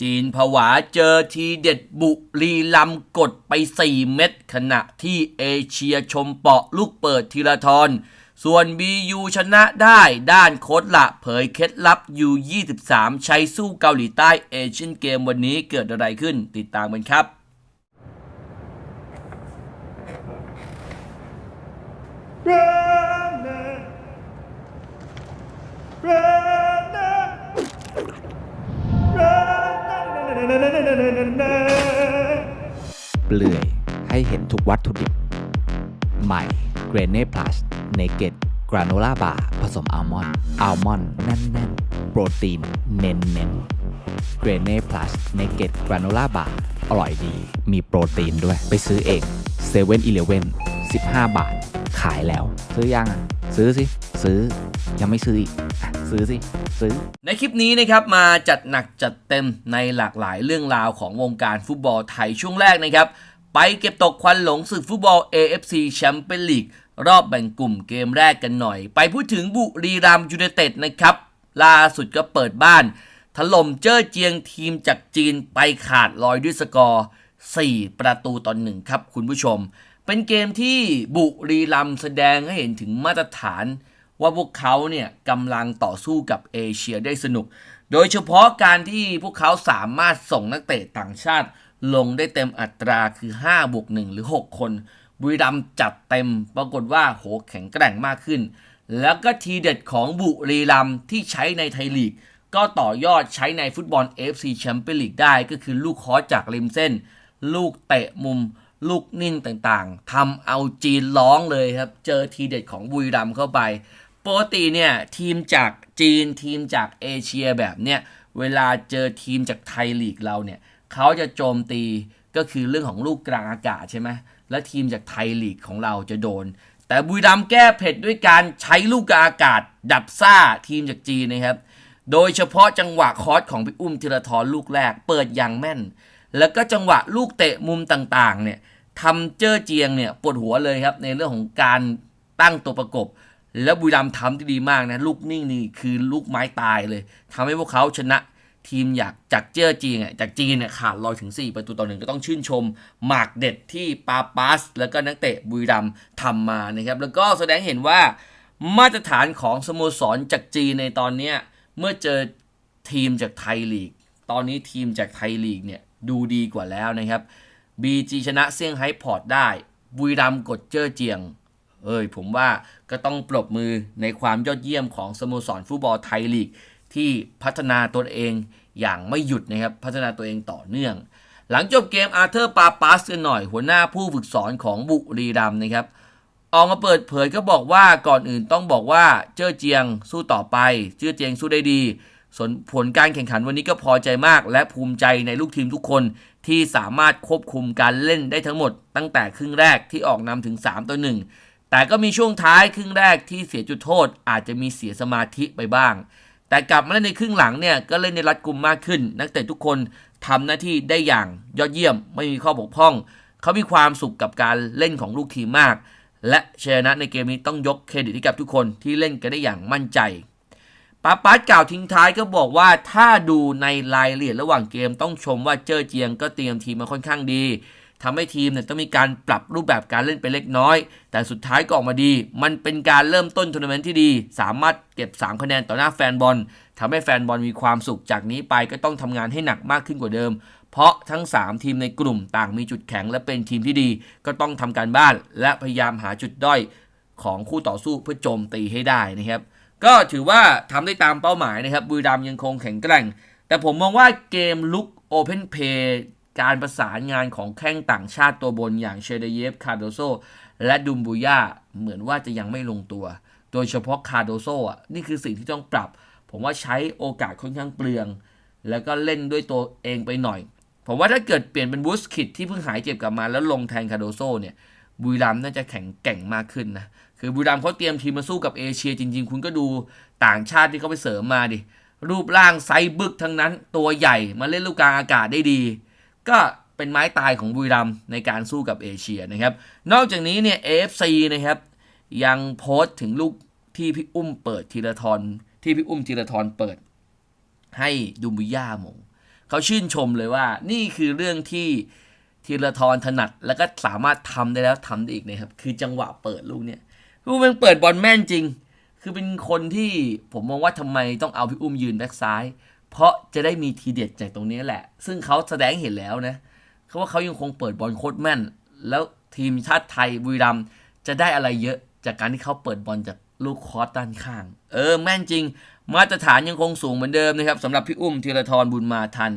จีนผวาเจอทีเด็ดบุรีลำกดไป 4 เม็ดขณะที่เอเชียชมเปาะลูกเปิดทีละทอนส่วน BU ชนะได้ด้านโค้ดละเผยเคล็ดลับ U23 ใช้สู้เกาหลีใต้เอเชียนเกมวันนี้เกิดอะไรขึ้นติดตามกันครับ เปลือยให้เห็นทุกวัตถุดิบ ใหม่เกรเน่พลัสเนเกตกราโนล่าบาร์ผสมอัลมอนด์อัลมอนด์แน่นๆ โปรตีนเน้นเน้นเกรเน่พลัสเนเกตกราโนล่าบาร์อร่อยดี มีโปรตีนด้วย ไปซื้อเองเซเว่นอีเลเว่น15 บาท ขายแล้ว ซื้อยังอะ ซื้อสิ ซื้อ ยังไม่ซื้ออีกซื้อสิซื้อ ในคลิปนี้นะครับมาจัดหนักจัดเต็มในหลากหลายเรื่องราวของวงการฟุตบอลไทยช่วงแรกนะครับ ไปเก็บตกควันหลงศึกฟุตบอล AFC แชมเปี้ยนลีกรอบแบ่งกลุ่มเกมแรกกันหน่อย ไปพูดถึงบุรีรัมยูไนเต็ดนะครับล่าสุดก็เปิดบ้าน ถล่มเจ้อเจียงทีมจากจีนไปขาดลอยด้วยสกอร์ 4 ประตูต่อหนึ่งครับคุณผู้ชม เป็นเกมที่บุรีรัมแสดงให้เห็นถึงมาตรฐาน ว่าพวกเขาเนี่ยกำลังต่อสู้กับเอเชียได้สนุก โดยเฉพาะการที่พวกเขาสามารถส่งนักเตะต่างชาติ ลงได้เต็มอัตราคือ5บวก1หรือ 6 คนบุรีรัมจัดเต็มปรากฏว่าโหแข็งแกร่งมากขึ้น แล้วก็ทีเด็ดของบุรีรัมที่ใช้ในไทยลีก ก็ต่อยอดใช้ในฟุตบอล FC แชมเปี้ยนลีกได้ก็คือลูกคอจากริมเส้น ลูกเตะมุม ลูกนิ่งต่างๆทำเอาจีนร้องเลยครับ เจอทีเด็ดของบุรีรัมเข้าไป ปกติเนี่ยทีมจากจีนทีมจากเอเชียแบบเนี้ยเวลาเจอทีมจากไทยลีกเราเนี่ยเขาจะโจมตีก็คือเรื่องของลูกกลางอากาศใช่ไหมและทีมจากไทยลีกของเราจะโดน แต่บุรีรัมย์แก้เผ็ดด้วยการใช้ลูกกลางอากาศ ดับซ่าทีมจากจีนนะครับ โดยเฉพาะจังหวะคอร์สของพี่อุ้มธีรทรลูกแรกเปิดอย่างแม่น แล้วก็จังหวะลูกเตะมุมต่างๆเนี่ยทำเจ้อเจียงเนี่ยปวดหัวเลยครับในเรื่องของการตั้งตัวประกบ แล้วบุรีรัมย์ทำที่ดีมากนะ ลูกนิ่งนี่คือลูกไม้ตายเลยทำให้พวกเขาชนะทีมอยากจากเจ้อจีนอะจากจีนเนี่ยขาดลอยถึง 4 ประตูต่อหนึ่งก็ต้องชื่นชมหมากเด็ดที่ปาปัสแล้วก็นักเตะบุรีรัมย์ทำมานะครับ แล้วก็แสดงเห็นว่ามาตรฐานของสโมสรจากจีนในตอนเนี้ยเมื่อเจอทีมจากไทยลีก ตอนนี้ทีมจากไทยลีกเนี่ยดูดีกว่าแล้วนะครับ BG ชนะเซี่ยงไฮ้พอร์ตได้บุรีรัมย์กดเจ้อเจียง เอ้ยผมว่าก็ต้องปรบมือในความยอดเยี่ยมของสโมสรฟุตบอลไทยลีก ที่พัฒนาตัวเองอย่างไม่หยุดนะครับพัฒนาตัวเองต่อเนื่อง หลังจบเกมอาร์เธอร์ปาปัสกันหน่อย หัวหน้าผู้ฝึกสอนของบุรีรัมนะครับออกมาเปิดเผยก็บอกว่าก่อนอื่นต้องบอกว่าเจ้อเจียงสู้ต่อไป เจ้อเจียงสู้ได้ดีส่วนผลการแข่งขันวันนี้ก็พอใจมาก และภูมิใจในลูกทีมทุกคนที่สามารถควบคุมการเล่นได้ทั้งหมด ตั้งแต่ครึ่งแรกที่ออกนำถึง 3 ต่อ 1 แต่ก็มีช่วงท้ายครึ่งแรกที่เสียจุดโทษอาจจะมีเสียสมาธิไปบ้าง แต่กลับมาเล่นในครึ่งหลังเนี่ยก็เล่นในรัดกุมมากขึ้น นักเตะทุกคนทำหน้าที่ได้อย่างยอดเยี่ยมไม่มีข้อบกพร่อง เขามีความสุขกับการเล่นของลูกทีมมาก และชนะในเกมนี้ต้องยกเครดิตให้กับทุกคนที่เล่นกันได้อย่างมั่นใจปาปัสกล่าวทิ้งท้ายก็บอกว่าถ้าดูในรายละเอียดระหว่างเกมต้องชมว่าเจอเจียงก็เตรียมทีมมาค่อนข้างดี ทำให้ทีมเนี่ยต้องมีการปรับรูปแบบการเล่นไปเล็กน้อย แต่สุดท้ายก็ออกมาดี มันเป็นการเริ่มต้นทัวร์นาเมนต์ที่ดี สามารถเก็บ 3 คะแนนต่อหน้าแฟนบอลทำให้แฟนบอลมีความสุขจากนี้ไปก็ต้องทำงานให้หนักมากขึ้นกว่าเดิม เพราะทั้ง 3 ทีมในกลุ่มต่างมีจุดแข็งและเป็นทีมที่ดี ก็ต้องทำการบ้าน และพยายามหาจุดด้อยของคู่ต่อสู้เพื่อโจมตีให้ได้นะครับ ก็ถือว่าทำได้ตามเป้าหมายนะครับบุรีรัมย์ยังคงแข็งแกร่ง แต่ผมมองว่าเกมลุกโอเพนเพย์ การประสานงานของแข้งต่างชาติตัวบนอย่างเชเดเยฟคาร์โดโซและดุมบูย่าเหมือนว่าจะยังไม่ลงตัว โดยเฉพาะคาร์โดโซอะนี่คือสิ่งที่ต้องปรับ ผมว่าใช้โอกาสค่อนข้างเปลือง แล้วก็เล่นด้วยตัวเองไปหน่อย ผมว่าถ้าเกิดเปลี่ยนเป็นบูสคิดที่เพิ่งหายเจ็บกลับมาแล้วลงแทนคาร์โดโซเนี่ยบุรีรัมน่าจะแข็งแกร่งมากขึ้นนะ คือบุรีรัมเขาเตรียมทีมมาสู้กับเอเชียจริง ๆ คุณก็ดูต่างชาติที่เขาไปเสริมมาดิ รูปร่างไซส์บึกทั้งนั้น ตัวใหญ่มาเล่นลูกกลางอากาศได้ดี ก็เป็นไม้ตายของบุรีรัมในการสู้กับเอเชียนะครับ นอกจากนี้เนี่ย AFC นะครับยังโพสต์ถึงลูกที่พี่อุ้มเปิดทีละทอนที่พี่อุ้มทีละทอนเปิด ให้ดูมบุย่ามงเขาชื่นชมเลยว่านี่คือเรื่องที่ธีรทรถนัด แล้วก็สามารถทำได้แล้วทำได้อีกนะครับ คือจังหวะเปิดลูกเนี่ยพี่อุ้มเปิดบอลแม่นจริง คือเป็นคนที่ผมมองว่าทำไมต้องเอาพี่อุ้มยืนแบ็กซ้าย เพราะจะได้มีทีเด็ดจากตรงนี้แหละ ซึ่งเขาแสดงเห็นแล้วนะเขาว่าเขายังคงเปิดบอลโคตรแม่น แล้วทีมชาติไทยบุรีรัมจะได้อะไรเยอะจากการที่เขาเปิดบอลจากลูกคอร์สด้านข้าง เออ แม่นจริง มาตรฐานยังคงสูงเหมือนเดิมนะครับสำหรับพี่อุ้มธีรทรบุญมาทัน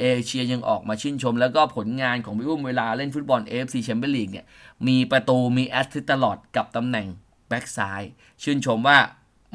เอเชียยังออกมาชื่นชม แล้วก็ผลงานของพี่อุ้มเวลาเล่นฟุตบอล AFC แชมเปี้ยนลีกเนี่ย มีประตูมีแอสซิสตตลอดกับตำแหน่งแบ็กซ้าย ชื่นชมว่า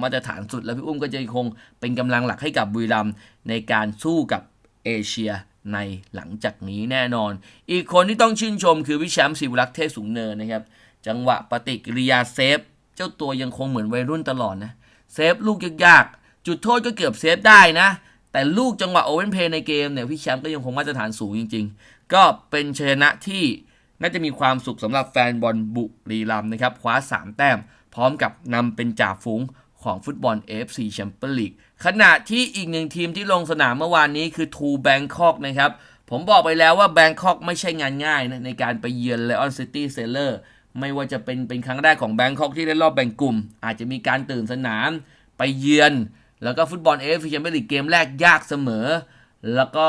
มาตรฐานสุด แล้วพี่อุ้มก็จะยังคงเป็นกำลังหลักให้กับบุรีรัมย์ในการสู้กับเอเชียในหลังจากนี้แน่นอน อีกคนที่ต้องชื่นชมคือวิแชมป์ศิวรักษ์เทพสูงเนินนะครับ จังหวะปฏิกิริยาเซฟ เจ้าตัวยังคงเหมือนวัยรุ่นตลอดนะ เซฟลูกยากๆ จุดโทษก็เกือบเซฟได้นะ แต่ลูกจังหวะโอเวนเพย์ในเกมเนี่ยพี่แชมป์ก็ยังคงมาตรฐานสูงจริง ๆ ก็เป็นชนะที่น่าจะมีความสุขสำหรับแฟนบอลบุรีรัมนะครับคว้า 3 แต้ม พร้อมกับนำเป็นจ่าฝูง ของฟุตบอล AFC แชมเปี้ยนลีกขณะที่อีกหนึ่งทีมที่ลงสนามเมื่อวานนี้คือทูแบงคอกนะครับ ผมบอกไปแล้วว่าแบงคอกไม่ใช่งานง่ายนะในการไปเยือนเลออนซิตี้เซเลอร์ไม่ว่าจะเป็นเป็นครั้งแรกของแบงคอกที่ได้รอบแบ่งกลุ่ม อาจจะมีการตื่นสนามไปเยือน แล้วก็ฟุตบอลเอฟซีแชมเปี้ยนลีกเกมแรกยากเสมอ แล้วก็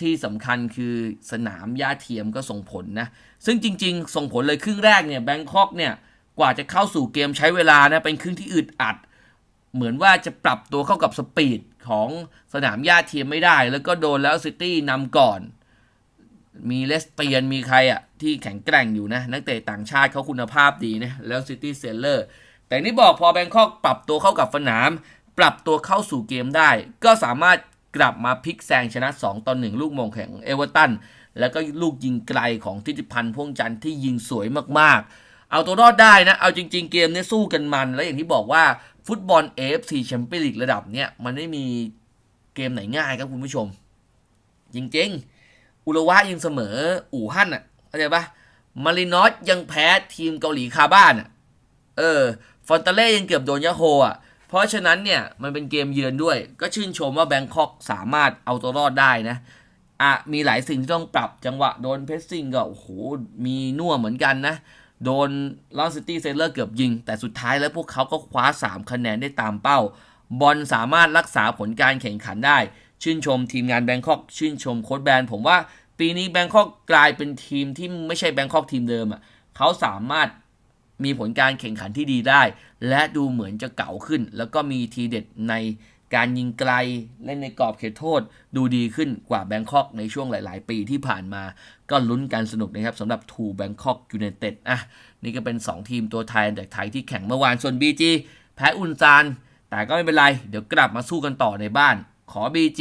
ที่สำคัญคือสนามหญ้าเทียมก็ส่งผลนะ ซึ่งจริง ๆ ส่งผลเลยครึ่งแรกเนี่ยแบงคอกเนี่ยกว่าจะเข้าสู่เกมใช้เวลานะเป็นครึ่งที่อึดอัด เหมือนว่าจะปรับตัวเข้ากับสปีดของสนามหญ้าเทียมไม่ได้ แล้วก็โดนแล้วซิตี้นำก่อน มีเลสเตียนมีใครอะ ที่แข็งแกร่งอยู่นะ นักเตะต่างชาติเขาคุณภาพดีนะ แล้วซิตี้เซลเลอร์ แต่นี่บอกพอแบงคอกปรับตัวเข้ากับสนาม ปรับตัวเข้าสู่เกมได้ ก็สามารถกลับมาพลิกแซงชนะ 2ต่อ1ลูกมงแข่งเอเวอร์ตันแล้วก็ลูกยิงไกลของทิติพันธ์พ่วงจันทร์ที่ยิงสวยมากๆ เอาตัวรอดได้นะ เอาจริง ๆ เกมเนี้สู้กันมัน แล้วอย่างที่บอกว่า ฟุตบอล AFC แชมเปี้ยนลีกระดับเนี้ยมันไม่มีเกมไหนง่ายครับคุณผู้ชม จริงๆ อุระวะยังเสมออู่ฮั่นอะเข้าใจปะมารินอสยังแพ้ทีมเกาหลีคาบ้านอะเออฟอนตาเล่ยังเกือบโดนยะโฮอะเพราะฉะนั้นเนี่ยมันเป็นเกมเยือนด้วย ก็ชื่นชมว่าแบงคอกสามารถเอาตัวรอดได้นะอะมีหลายสิ่งที่ต้องปรับจังหวะโดนเพสซิ่งก็โอ้โหมีน่วเหมือนกันนะ โดนลอนซิตี้เซเลอร์เกือบยิง แต่สุดท้ายแล้วพวกเขาก็คว้า 3 คะแนนได้ตามเป้า บอลสามารถรักษาผลการแข่งขันได้ ชื่นชมทีมงานแบงคอกชื่นชมโค้ชแบน ผมว่าปีนี้แบงคอกกลายเป็นทีมที่ไม่ใช่แบงคอกทีมเดิมอะเขาสามารถมีผลการแข่งขันที่ดีได้ และดูเหมือนจะเก่าขึ้น แล้วก็มีทีเด็ดใน การยิงไกลเล่นในกรอบเขตโทษ ดูดีขึ้นกว่าแบงคอกในช่วงหลาย ๆ ปีที่ผ่านมา ก็ลุ้นกันสนุกนะครับสำหรับทูแบงคอกยูไนเต็ดอะนี่ก็เป็น 2 ทีมตัวไทยจากไทยที่แข่งเมื่อวานส่วน BG แพ้อุนซานแต่ก็ไม่เป็นไร เดี๋ยวกลับมาสู้กันต่อในบ้าน ขอ BG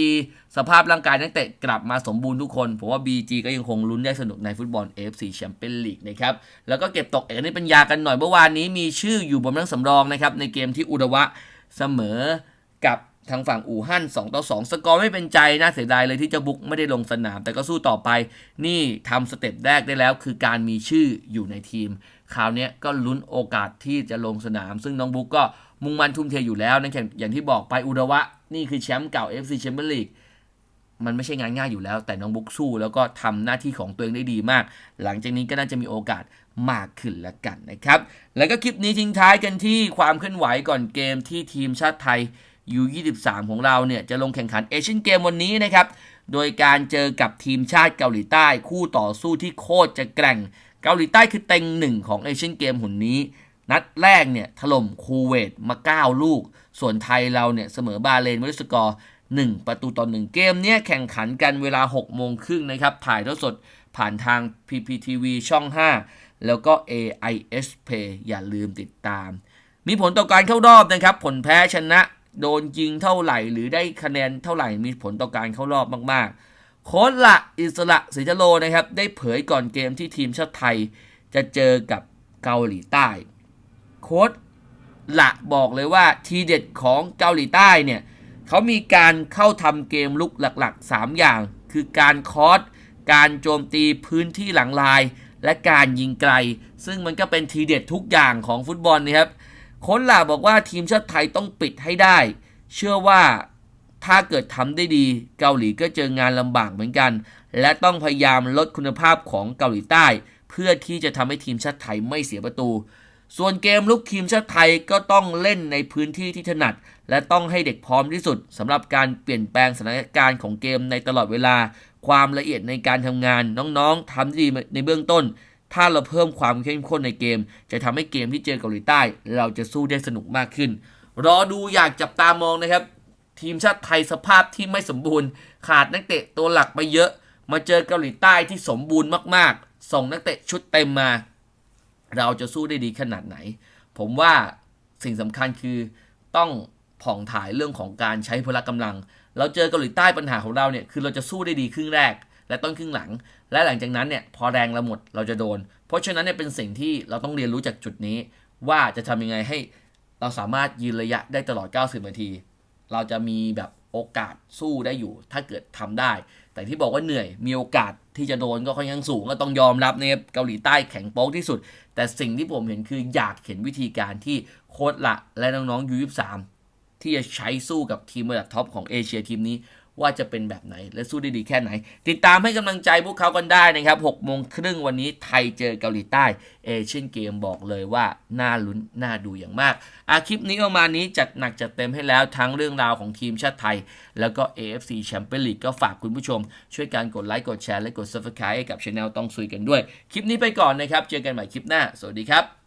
สภาพร่างกายนักเตะกลับมาสมบูรณ์ทุกคนผมว่า BG ก็ยังคงลุ้นได้สนุกในฟุตบอล AFC Champions League นะครับแล้วก็เก็บตกเอกนิปัญญากันหน่อยเมื่อวานนี้มีชื่ออยู่บนนังสำรองนะครับในเกมที่อุดวะเสมอกับ ทางฝั่งอู่ฮั่น2ต่อ2สกอร์ไม่เป็นใจน่าเสียดายเลยที่เจะบุกไม่ได้ลงสนาม แต่ก็สู้ต่อไป นี่ทำสเต็ปแรกได้แล้ว คือการมีชื่ออยู่ในทีม คราวนี้ก็ลุ้นโอกาสที่จะลงสนาม ซึ่งน้องบุ๊กก็มุ่งมั่นทุ่มเทอยู่แล้วนะอย่งอย่างที่บอกไปอุดวะ นี่คือแชมป์เก่า FC Champions League มันไม่ใช่งานง่ายอยู่แล้ว แต่น้องบุ๊กสู้แล้วก็ทำหน้าที่ของตัวเองได้ดีมาก หลังจากนี้ก็น่าจะมีโอกาสมากขึ้นแล้วกันนะครับ แล้วก็คลิปนี้ทิ้งท้ายกันที่ความเคลื่อนไหวก่อนเกมที่ทีมชาติไทย U23 ของเราเนี่ยจะลงแข่งขันเอเชียนเกมวันนี้นะครับ โดยการเจอกับทีมชาติเกาหลีใต้คู่ต่อสู้ที่โคตรจะแกร่ง เกาหลีใต้คือเต็งหนึ่งของเอเชียนเกมหุ่นนี้ นัดแรกเนี่ยถล่มคูเวตมา 9 ลูก ส่วนไทยเราเนี่ยเสมอบาเรนไว้ด้วยสกอร์ 1 ประตูต่อ 1 เกมเนี้ยแข่งขันกันเวลา 6 โมงครึ่งนะครับ ถ่ายทอดสดผ่านทาง PPTV ช่อง 5 แล้วก็ AIS Play อย่าลืมติดตาม มีผลต่อการเข้ารอบนะครับ ผลแพ้ชนะ โดนยิงเท่าไหร่ หรือได้คะแนนเท่าไหร่มีผลต่อการเข้ารอบมากๆ โค้ชละอิสระศรีจโลนะครับ ได้เผยก่อนเกมที่ทีมชาติไทย จะเจอกับเกาหลีใต้ โค้ชละบอกเลยว่าทีเด็ดของเกาหลีใต้เนี่ยเขามีการเข้าทำเกมลุกหลักๆ 3 อย่าง คือการคอสการโจมตีพื้นที่หลังลาย และการยิงไกล ซึ่งมันก็เป็นทีเด็ดทุกอย่างของฟุตบอลนะครับ โค้ชหลาบอกว่าทีมชาติไทยต้องปิดให้ได้ เชื่อว่าถ้าเกิดทำได้ดี เกาหลีก็เจองานลำบากเหมือนกัน และต้องพยายามลดคุณภาพของเกาหลีใต้ เพื่อที่จะทำให้ทีมชาติไทยไม่เสียประตู ส่วนเกมลุกทีมชาติไทยก็ต้องเล่นในพื้นที่ที่ถนัด และต้องให้เด็กพร้อมที่สุดสำหรับการเปลี่ยนแปลงสถานการณ์ของเกมในตลอดเวลา ความละเอียดในการทำงานน้องๆทำได้ดีในเบื้องต้น ถ้าเราเพิ่มความเข้มข้นในเกม จะทำให้เกมที่เจอเกาหลีใต้ เราจะสู้ได้สนุกมากขึ้น รอดูอยากจับตามองนะครับ ทีมชาติไทยสภาพที่ไม่สมบูรณ์ ขาดนักเตะตัวหลักไปเยอะ มาเจอเกาหลีใต้ที่สมบูรณ์มากๆ ส่งนักเตะชุดเต็มมา เราจะสู้ได้ดีขนาดไหน ผมว่าสิ่งสำคัญคือต้องผ่องถ่ายเรื่องของการใช้พละกำลัง เราเจอเกาหลีใต้ปัญหาของเราเนี่ยคือเราจะสู้ได้ดีครึ่งแรก และต้นครึ่งหลัง และหลังจากนั้นเนี่ยพอแรงเราหมดเราจะโดน เพราะฉะนั้นเนี่ยเป็นสิ่งที่เราต้องเรียนรู้จากจุดนี้ ว่าจะทำยังไงให้เราสามารถยืนระยะได้ตลอด 90 นาที เราจะมีแบบโอกาสสู้ได้อยู่ ถ้าเกิดทำได้ แต่ที่บอกว่าเหนื่อยมีโอกาสที่จะโดนก็ค่อนข้างสูงก็ต้องยอมรับนะครับเกาหลีใต้แข็งโป๊กที่สุด แต่สิ่งที่ผมเห็นคืออยากเห็นวิธีการที่โค้ชละและน้องๆยูยี่สามที่จะใช้สู้กับทีมระดับท็อปของเอเชียทีมนี้ ว่าจะเป็นแบบไหนและสู้ได้ดีแค่ไหน ติดตามให้กำลังใจพวกเขากันได้นะครับ6โมงครึ่งวันนี้ไทยเจอเกาหลีใต้เอเชียนเกมบอกเลยว่า น่าลุ้น น่าดูอย่างมากอาคลิปนี้ประมาณนี้จัดหนักจัดเต็มให้แล้วทั้งเรื่องราวของทีมชาติไทย แล้วก็ AFC Champions League ก็ฝากคุณผู้ชม ช่วยการกดไลค์กดแชร์และกด Subscribe ให้กับช anel ต้องซุยกันด้วย คลิปนี้ไปก่อนนะครับ เจอกันใหม่คลิปหน้า สวัสดีครับ